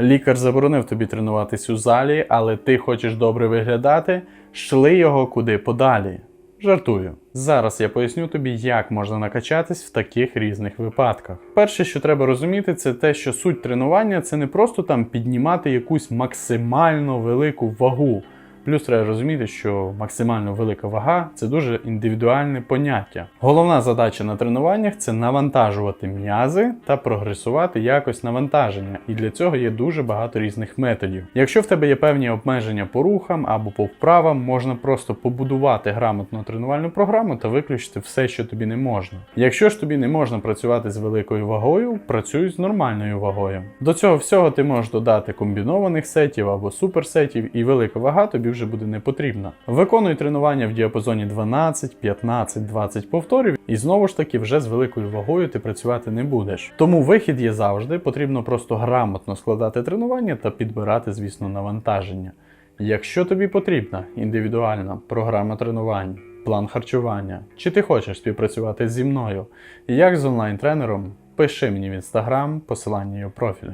Лікар заборонив тобі тренуватись у залі, але ти хочеш добре виглядати, шли його куди подалі. Жартую. Зараз я поясню тобі, як можна накачатись в таких різних випадках. Перше, що треба розуміти, це те, що суть тренування це не просто там піднімати якусь максимально велику вагу. Плюс треба розуміти, що максимально велика вага це дуже індивідуальне поняття. Головна задача на тренуваннях це навантажувати м'язи та прогресувати якось навантаження, і для цього є дуже багато різних методів. Якщо в тебе є певні обмеження по рухам або по вправам, можна просто побудувати грамотну тренувальну програму та виключити все, що тобі не можна. Якщо ж тобі не можна працювати з великою вагою, працюй з нормальною вагою. До цього всього ти можеш додати комбінованих сетів або суперсетів, і велика вага тобі вже буде не потрібна. Виконуй тренування в діапазоні 12, 15, 20 повторів, і знову ж таки вже з великою вагою ти працювати не будеш. Тому вихід є завжди, потрібно просто грамотно складати тренування та підбирати, звісно, навантаження. Якщо тобі потрібна індивідуальна програма тренувань, план харчування, чи ти хочеш співпрацювати зі мною, як з онлайн-тренером, пиши мені в інстаграм, посилання у профілі.